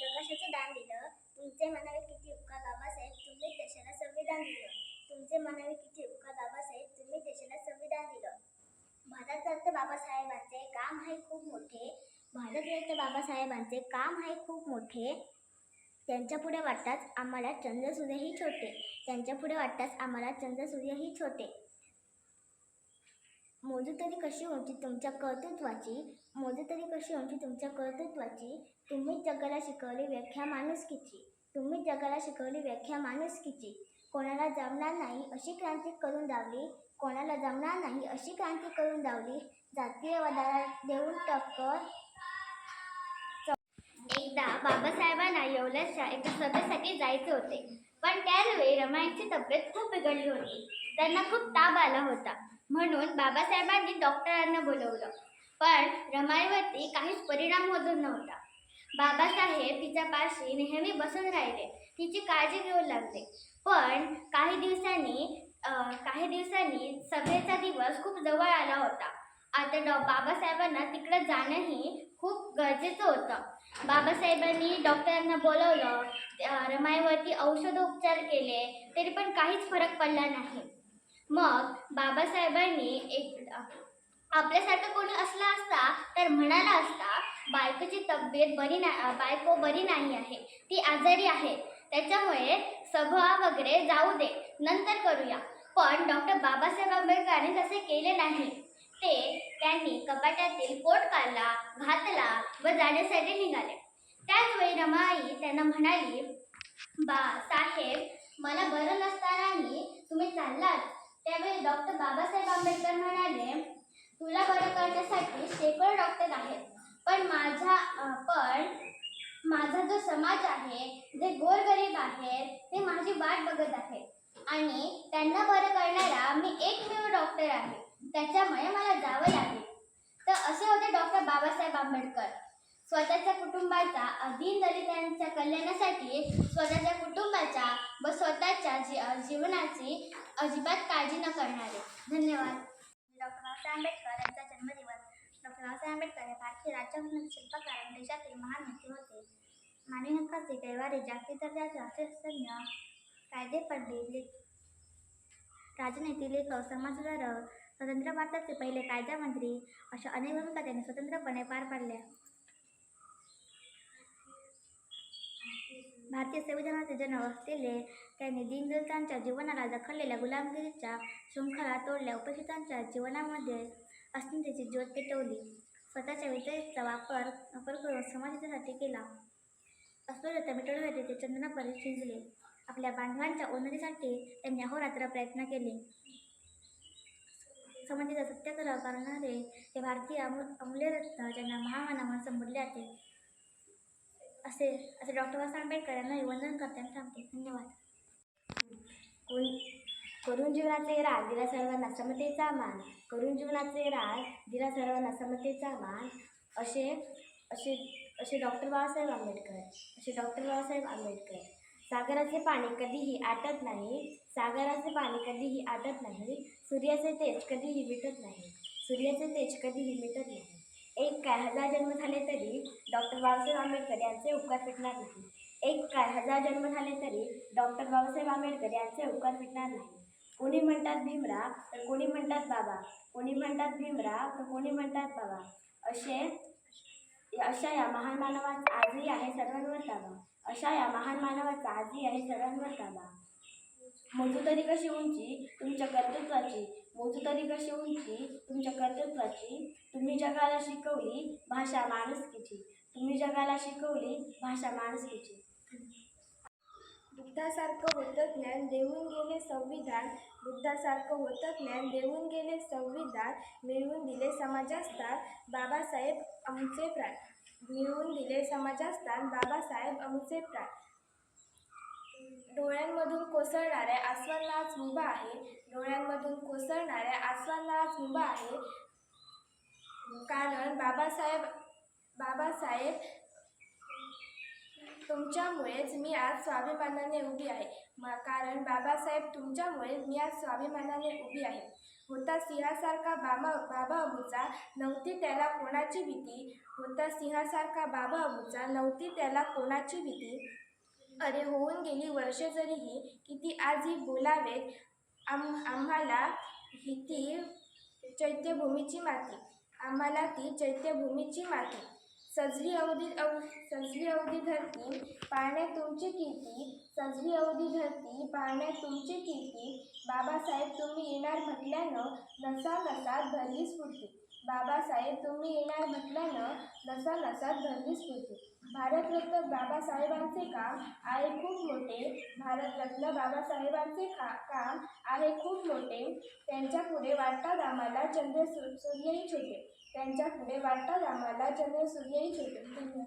प्रकाशाचं दान दिलं. तुमचे म्हणावे किती उपकार बाबासाहेब तुम्ही देशाला संविधान दिलं. तुमचे म्हणावे किती उपकार बाबासाहेब तुम्ही देशाला संविधान दिलं. भारतरत्न बाबासाहेबांचे काम आहे खूप मोठे. भारतरत्न बाबासाहेबांचे काम आहे खूप मोठे. त्यांच्या पुढे वाटताच आम्हाला चंद्रसूर्यही छोटे. त्यांच्या पुढे वाटताच आम्हाला चंद्रसूर्यही छोटे. मोजू तरी कशी उंची तुमच्या कर्तृत्वाची? मोजू तरी कशी उंची तुमच्या कर्तृत्वाची? तुम्ही जगाला शिकवली व्याख्या माणुसकीची तुम्ही जगाला शिकवली व्याख्या माणुसकीची कोणाला जमणार नाही अशी क्रांती करून दावली? कोणाला जमणार नाही अशी क्रांती करून दावली? जातीय वादाला देऊन टक्कर. एकदा बाबासाहेबांना येवल्याच्या एका सभेसाठी जायचे होते. पण त्यावेळी रमाईची तब्येत खूप बिघडली होती. त्यांना खूप ताप आला होता. म्हणून बाबासाहेबांनी डॉक्टरांना बोलवलं. पण रमाईवरती काहीच परिणाम होत नव्हता. बाबासाहेब तिच्या पाशी नेहमी बसून राहिले. तिची काळजी घेऊ लागले. पण काही दिवसांनी काही दिवसांनी सभेचा दिवस खूप जवळ आला होता. आता डॉ बाबासाहेबांना तिकडं जाणंही खूप गरजेचं होतं. बाबासाहेबांनी डॉक्टरांना बोलवलं रमाईवरती औषधोपचार केले तरी पण काहीच फरक पडला नाही. मग बाबासाहेबांनी एक आपल्यासारखं कोणी असला असता तर म्हणाला असता बायकोची तब्येत बरी ना बायको बरी नाही आहे ती आजारी आहे. त्याच्यामुळे सभा वगैरे जाऊ दे नंतर करूया. पण डॉक्टर बाबासाहेब आंबेडकरांनी तसे केले नाही. ते त्यांनी कपाटातील कोट काढला घातला व जाण्यासाठी निघाले. त्याच वेळी रमाई त्यांना म्हणाली बा साहेब मला बरं नसतानाही तुम्ही चाललात. त्यावेळी डॉक्टर बाबासाहेब आंबेडकर म्हणाले तुला बरं करण्यासाठी शेकडो डॉक्टर आहेत. पण माझा पण माझा जो समाज आहे जे गोरगरीब आहेत ते माझी वाट बघत आहेत आणि त्यांना बरं करणारा मी एकमेव डॉक्टर आहे. त्याच्यामुळे मला जावं लागेल. तर असे होते डॉक्टर बाबासाहेब आंबेडकर. स्वतःच्या कुटुंबाचा अधीन दलितांच्या कल्याणासाठी स्वतःच्या कुटुंबाच्या व स्वतःच्या जी जीवनाची अजिबात काळजी न करणारे. धन्यवाद. डॉक्टर बाबासाहेब आंबेडकर यांचा जन्मदिवस. डॉक्टर बाबासाहेब आंबेडकर हे भारतीय राज्यघटना शिल्पकार आणि देशातील महान नेते होते. मानवी हक्काचे कैवारी जागतिक दर्जाचे राष्ट्रशास्त्रज्ञ कायदे पंडित ले राजनीती लेखक समाजसुधारक स्वतंत्र भारताचे पहिले कायदामंत्री अशा अनेक भूमिका त्यांनी स्वतंत्रपणे पार पाडल्या. भारतीय संविधानाचे जनक असलेले त्यांनी दीनदलितांच्या जीवनाला दखललेल्या गुलामगिरीच्या शृंखला तोडल्या उपेक्षितांच्या जीवनामध्ये अस्मितेची ज्योत पेटवली. स्वतःच्या विचारांचा वापर वापर करून समाजासाठी केला. अस्पृश्यता मिटवण्यासाठी ते चंदनापर्यंत शिजले. आपल्या बांधवांच्या उन्नतीसाठी त्यांनी अहोरात्र प्रयत्न केले. समाजाचा सत्याग्रह करणारे ते भारतीय अमू अमूल्यरत्न ज्यांना महामानावर संबोधले जाते असे असे डॉक्टर बाबासाहेब आंबेडकर यांना वंदन करताना सांगते. धन्यवाद. कोण करून जीवनाचे राग दिला सर्वांना समतेचा मान. करून जीवनाचे राग दिला सर्वांना समतेचा मान. असे असे असे डॉक्टर बाबासाहेब आंबेडकर असे डॉक्टर बाबासाहेब आंबेडकर. सागराचे पाणी कधीही आटत नाही सागराचे पाणी कधीही आटत नाही सूर्याचे तेज कधीही मिटत नाही सूर्याचे तेज कधीही मिटत नाही. एक काय हजार जन्म झाले तरी डॉक्टर बाबासाहेब आंबेडकर यांचे उपकार फिटणार नाही. एक काय हजार जन्म झाले तरी डॉक्टर बाबासाहेब आंबेडकर यांचे उपकार फिटणार नाही. कोणी म्हणतात भीमराव तर कोणी म्हणतात बाबा. कोणी म्हणतात भीमराव तर कोणी म्हणतात बाबा. असे अशा या महान मानवाचा आजही आहे सर्वांवर ताबा. अशा या महान मानवाचा आजही आहे सर्वांवर ताबा. मोजू तरी कशी उंची तुमच्या कर्तृत्वाची? मोजू तरी कशी उंची तुमच्या कर्तृत्वाची? तुम्ही जगाला शिकवली भाषा माणुसकीची. तुम्ही जगाला शिकवली भाषा माणसाची बुद्धासारखं होतं ज्ञान देऊन गेले संविधान. बुद्धासारखं होतं ज्ञान देऊन गेले संविधान. मिळवून दिले समाजास्थान बाबासाहेब आमचे प्राण. मिळवून दिले समाजास्थान बाबासाहेब आमचे प्राण. डोळ्यांमधून कोसळणाऱ्या आसवांना आज आहे. डोळ्यांमधून कोसळणाऱ्या आसवांना आज आहे. कारण बाबासाहेब बाबासाहेब तुमच्यामुळेच मी आज स्वाभिमानाने उभी आहे. म कारण बाबासाहेब तुमच्यामुळेच मी आज स्वाभिमानाने उभी आहे. होता सिंहासारखा बाबा बाबा अबूचा नव्हती त्याला कोणाची भीती? होता सिंहासारखा बाबा अबूचा नव्हती त्याला कोणाची भीती? अरे होऊन गेली वर्षे जरीही किती आजही बोलावेत आम आम्हाला ही ती चैत्यभूमीची माती. आम्हाला ती चैत्यभूमीची माती. सजली अवधी अव सजली अवधी धरती पाळण्यात तुमची कीर्ती सजली अवधी धरती पाहण्यात तुमची कीर्ती. बाबासाहेब तुम्ही येणार म्हटल्यानं नसा नसात भरली स्फूर्ती. बाबासाहेब तुम्ही येणार म्हटल्यानं नसा नसात भरली स्फूर्ती. भारतरत्न बाबासाहेबांचे काम आहे खूप मोठे. भारतरत्न बाबासाहेबांचे का काम आहे खूप मोठे. त्यांच्या पुढे वाटतात आम्हाला चंद्र सूर्यही छोटे. त्यांच्या पुढे वाटतात आम्हाला चंद्र सूर्यही छोटे. धन्यवाद.